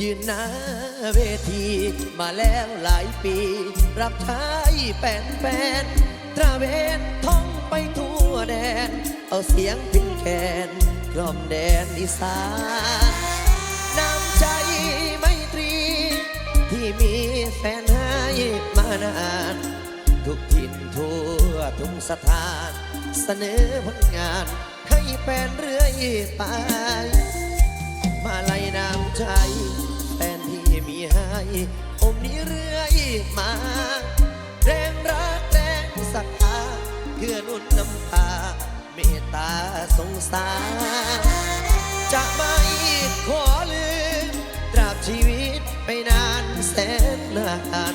ยืนหน้าเวทีมาแล้วหลายปี รับใช้แฟนแฟนๆตระเวนท่องไปทั่วแดน เอาเสียงพินแคนกล่อมแดนอีสานน้ำใจไมตรี ที่มีแฟนให้มานาน ทุกถิ่นทั่วทุกสถาน เสนอผลงานให้แฟนเรื่อยไป มาลัยน้ำใจแฟนที่มีให้อมนี้เรื่อยมา แรงรักแรงศรัทธาเกื้อนุนน้ำตา เมตตาสงสาร จะไม่ขอลืมตราบชีวิตไปนานแสนนาน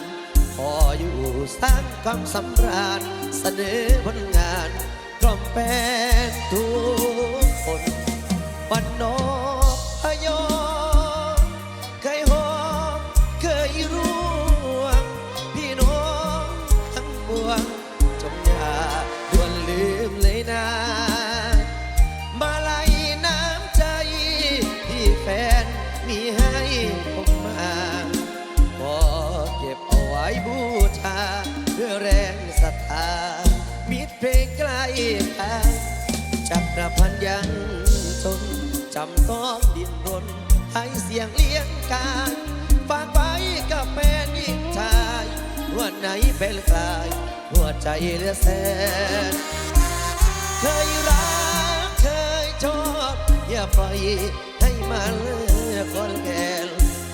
ขออยู่สร้างความสำราญเสนอผลงานกล่อมแฟนทุกคนวันนอก รนให้เสียงเลี้ยงกายฝากไว้กับแฟนยิ่งชายวันไหนเป็นกลาย หัวใจเหลือแสนเคยรักเคยชอบอย่าปล่อยให้มันเลือกคนแก่น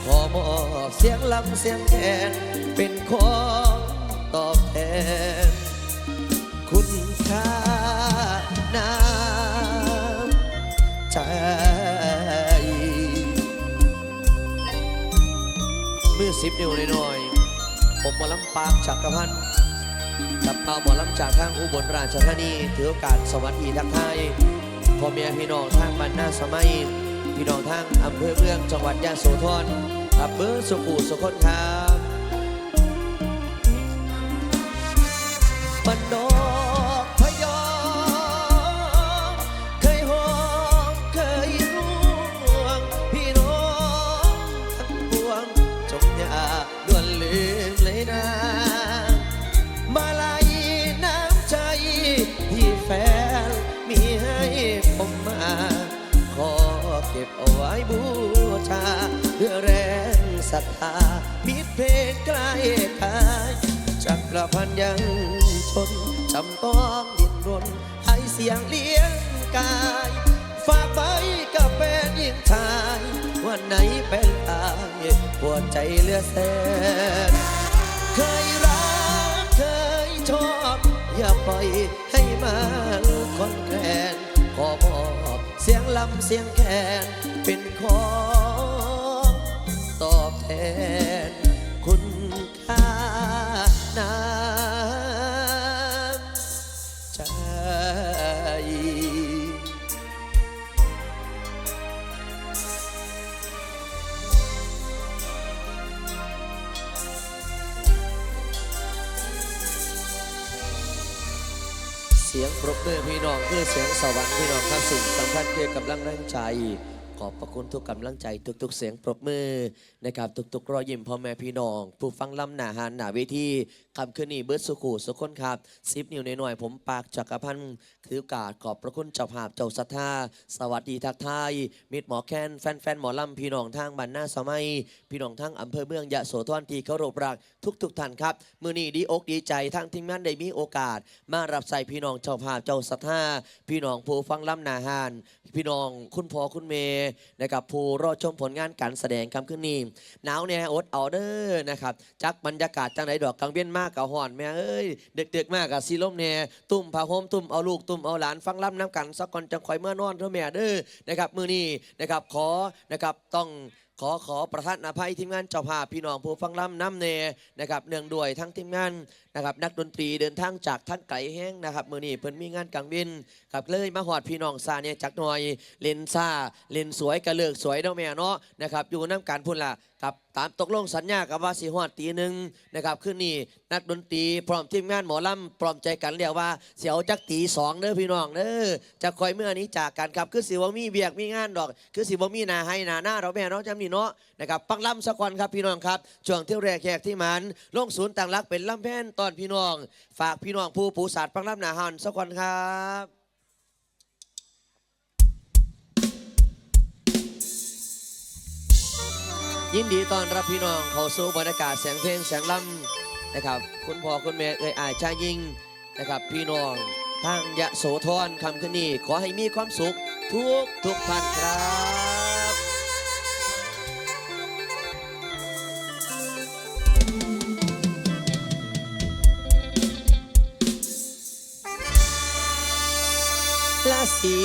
ขอมอบเสียงลำเสียงแคนเป็นของตอบแทน สิบนิ้วหน่อยๆผมหมาลำปากจักรพันธ์กับเป่าหมอลำจากทางอุบลราชธานีถือโอกาสสวัสดีทักทายพ่อแม่พี่น้องทางบ้านนาสมัย พี่น้องทางอำเภอเมืองจังหวัดยะโสธรอำเภอสุขุสุขนครับบันดอ พันยังชนจำต้องดินรนให้เสียงเลี้ยงกายฝากไว้กับแฟนยิ่งชายวันไหนเป็นตายปวดใจเลือแสนเคยรักเคยชอบ อย่าปล่อยให้มันคนแกลนขอมอบเสียงลำเสียงแคนเป็นของตอบแทน น้องเพื่อเสียงสวรรค์พี่น้องครับสิ่งสำคัญคือกำลังแรงใจ ขอบพระคุณทุกกำลังใจทุก ๆ เสียงปรบมือนะครับทุกๆรอยยิ้มพ่อแม่พี่น้อง ผู้ฟังลำหนาหานหนาเวทีคำคืนนี้เบิร์ดสุขูสุขคนครับซิปนิ้วหน่อยผมปากจักรพันธ์คือโอกาสขอบพระคุณเจ้าภาพเจ้าศรัทธาสวัสดีทักทายมิตรหมอแคนแฟนๆหมอลำพี่น้องทางบ้านหน้าสมัย พี่น้องทั้งอำเภอเมืองยะโสธรที่เคารพรักทุกๆท่านครับมือนี้ดีอกดีใจทั้งทีมงานได้มีโอกาส มารับใส่พี่น้องเจ้าภาพเจ้าศรัทธาพี่น้องผู้ฟังลำหนาหาน พี่น้องคุณพ่อคุณเมย์นะครับผู้รอชมผลงานการแสดงคำขึ้นนี้หนาวเนี่ยอดเอาเด้อนะครับจักบรรยากาศจังไหนดอกกังเวียนมากกับห่อนแม่เอ้ยเด็กๆมากกับซีลมเนี่ยตุ่มผ้าห่มตุ่มเอาลูกตุ่มเอาหลานฟังล่ำน้ำกันสักก่อนจังคอยเมื่อนอนเท่าแม่เด้อนะครับมือนี้นะครับขอนะครับต้อง ขอขอประทานอภัยทีมงานเจ้าภาพพี่น้องผู้ฟังล่ำน้ำเนนะครับเนื่องด้วยทั้งทีมงานนะครับนักดนตรีเดินทางจากทั้งไกลแห้งนะครับมือนี้เพิ่นมีงานกลางวินกับเลยมาหอดพี่น้องซาเนี่ยจักหน่อยเลนซ่าเลนสวยกระเลิกสวยเนาะแม่เนาะนะครับอยู่น้ำการพุ่นละกับตามตกลงสัญญากับว่าสีหอดตีหนึ่งนะครับคืนนี้นักดนตรีพร้อมทีมงานหมอลำพร้อมใจกันเรียกว่าเสียวจักตีสองเด้อพี่น้องเด้อจะคอยเมื่อนี้จากกันครับคือสิว่ามีเบียกมีงานดอก คือสิว่ามีหนาให้หนาหน้าเราแม่น้องจำนี่เนาะนะครับปักลำสักวันครับพี่น้องครับช่วงเที่ยวแรกแขกที่มันลงศูนย์ต่างรักเป็นลำแพนตอนพี่น้อง ฝากพี่น้องผู้ปูศาสตร์ปักลำหนาหันสักวันครับ ยินดีต้อนรับพี่น้องเข้าสู่บรรยากาศเสียงเพลงเสียงลำนะครับ คุณพ่อคุณแม่เอ่ยอายชายิงนะครับ พี่น้องทางยะโสธรคำคืนนี้ขอให้มีความสุขทุกทุกท่านครับและเสี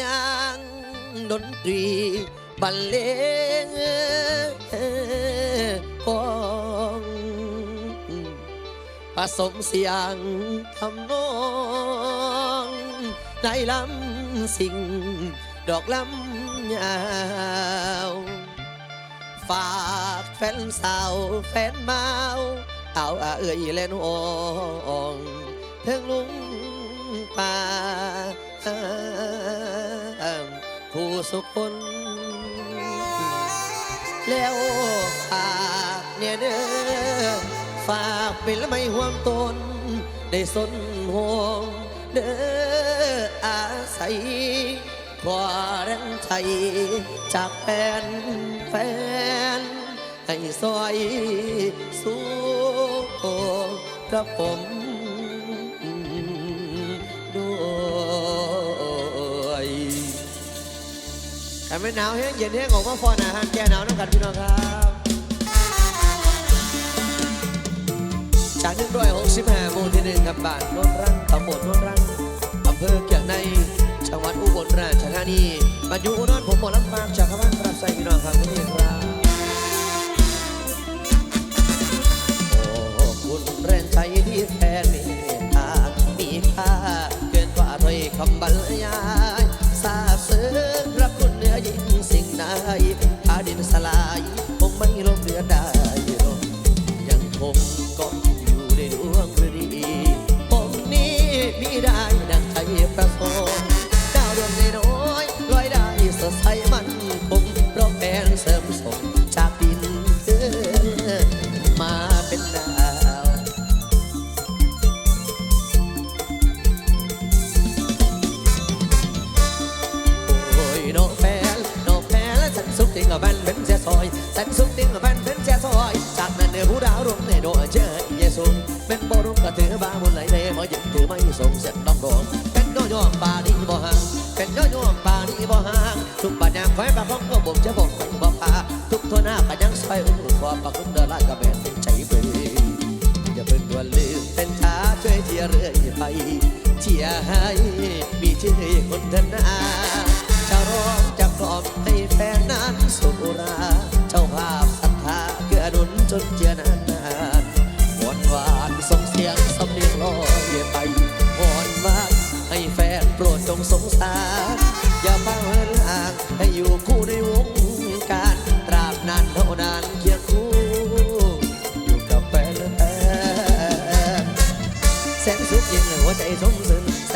ยงดนตรี บรรเลงของผสมเสียงทำนองในลำสิ่ง ดอกลำยาวฝากแฟนสาวแฟนเมาเอาอาเอ่ยเล่นโองเทิงลุงป่าผู้สุคน แล้วฝากเนี่ยเด้อฝากเป็นละไม่ห่วงตน ได้สนห่วงเด้ออาศัยขอแรงใจจากแฟนแฟน ให้ซอยสู้กับผม แต่ไม่หนาวแห้งเย็นแห้งออกมาฟอนอาหารแก้หนาวน้ำกันพี่น้องครับจากหนึ่งร้อยหกสิบห้าหมู่ที่หนึ่งครับบ้านโนนรังตำบลโนนรังอำเภอเกียงในจังหวัดอุบลราชธานีมาอยู่อุดรผมหมอลำปางจากข้าบ้านรับใส่พี่น้องครับพี่ครับโอ้คุณแรงใจที่แฟนเมตตามีค่าเกินกว่าถ้อยคำบรรยาย พาดินสลายคงไม่ลงเหลือได้หรอกยังคง เรื่อยไปเชียร์ให้มีชื่อคนทนา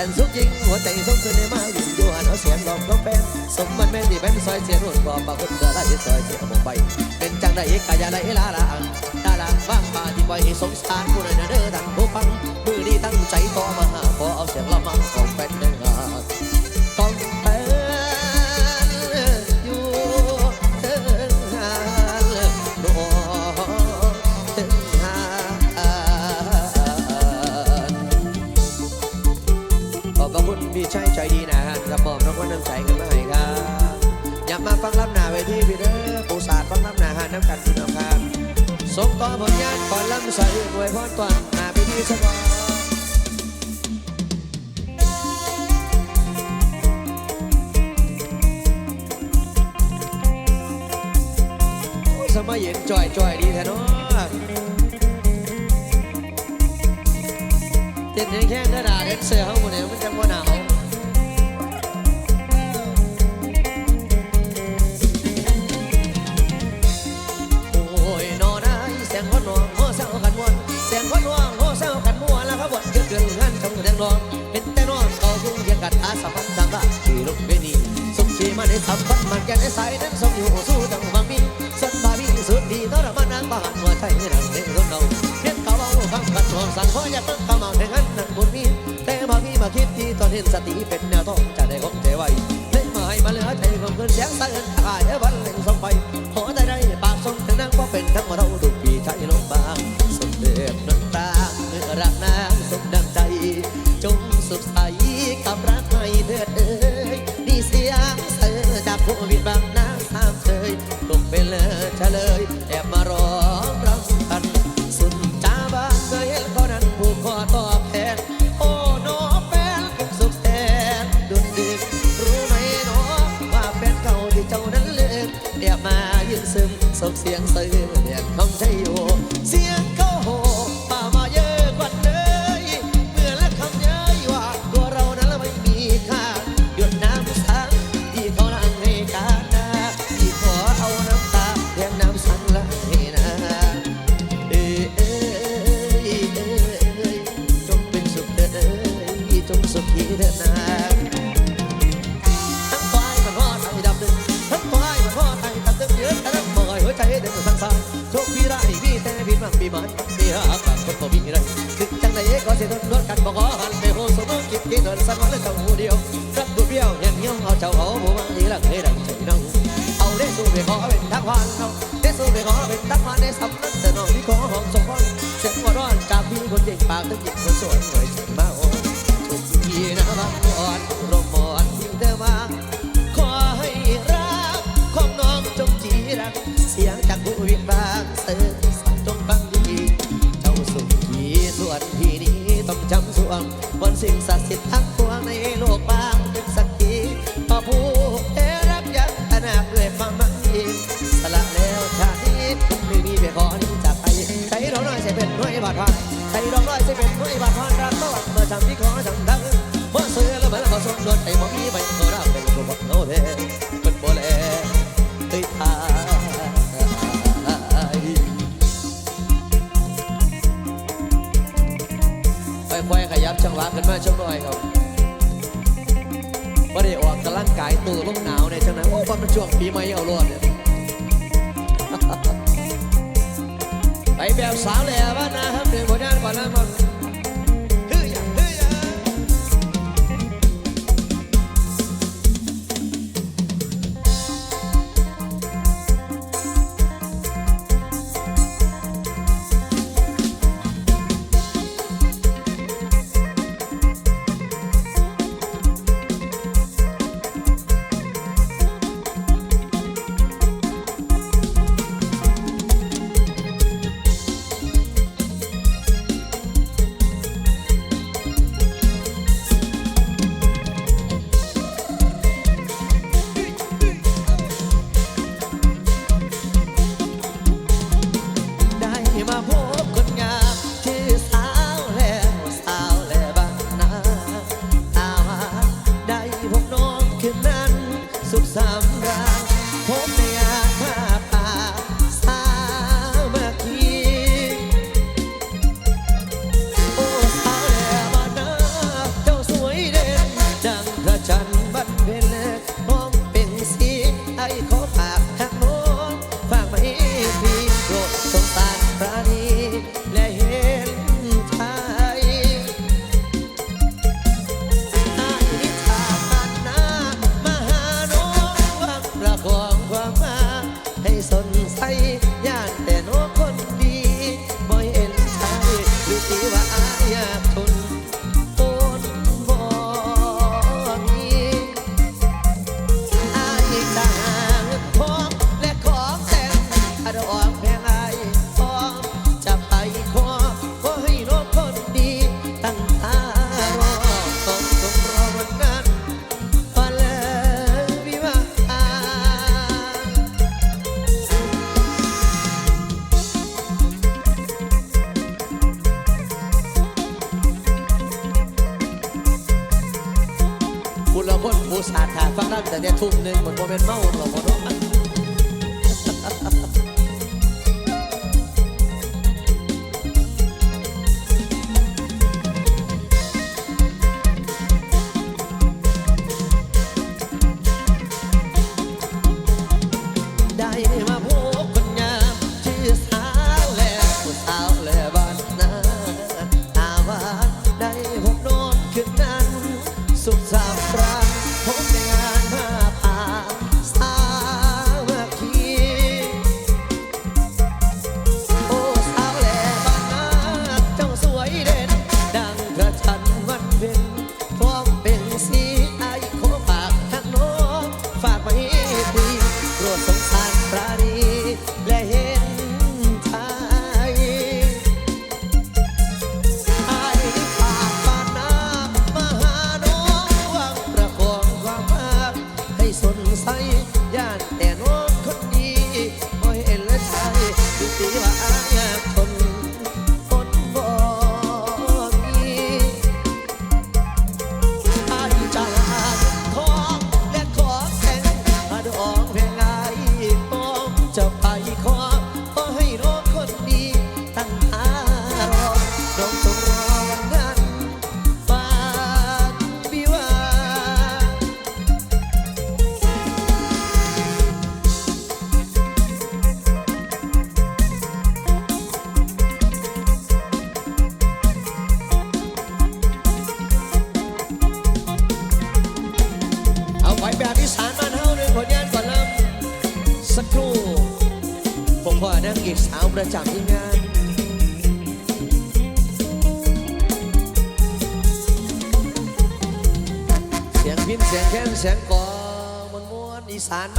สึนแสนสุขยิ่งหัวใจสมสึนมาวิ่งอยู่หันเอาเสียงลองก็แฟนสมมันแม่นที่เป็นซอยเสียรุ่นบ่ปากคนเดือดร้อนที่ซอยเสียมองไปเป็นจังได้กายาไรลาลาดาลังบ้างมาที่ปล่อยให้สงสารผู้นั้นเด้อดัง ต้นแห้งๆเด้อดาเด้นเสือเขาหมดแล้วมันจะบ่นาวโอ้ยนอนายเสียงคนนองโหเศร้ากันม่วนเสียงคนวองโหเศร้ากันม่วนแล้วเขาบ่นเกินเกิดงานชำกันแดงนองเป็นแต่นอนเขาคงเรียกกัดอาสาพันธ์ต่างละที่รถเวนีสุขีมาได้ทำบัตรมันแก่ในสายนั้นสมงอยู่สู้ดังบางมีสันบาบีสุดดีนอรมานางบ้านหัวไทยนั่งเล่นรถเราเพี้ยนเขาเอาฟังกันหวงสั่งขออย่าเพิ่ คิดที่ตอนเห็นสติเป็นแนวต้องจะได้ของเทไว้เล่นหมายมาเหลือใจความเพื่อนเสียงตะเอินถ่ายเอวันเล่งส่งไปหัวใจได้ปากทรงถึงนั่งเพเป็นทั้งหมดเราดู เสียงจากผู้วิบากเติมจงฟังดีเจ้าสุขีสวดที่นี้ต้องจำส่วงบนสิ่งศักดิ์สิทธิ์ทั้งปวงใน เนี่ยไปแบบสาวแหล่บ้านนาครับเดินหัวด้านก่อนนะครั นั่งแต่เนี่ยทุ่มหนึ่งเหมือนโมเมนเมาหรอกพอเนาะ มวนๆอีสานบ้านเฮาพา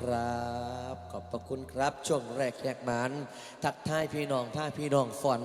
ครับ ขอบพระคุณครับ ช่วงแรกแยกมัน ทักทายพี่น้องท่าพี่น้องฝอน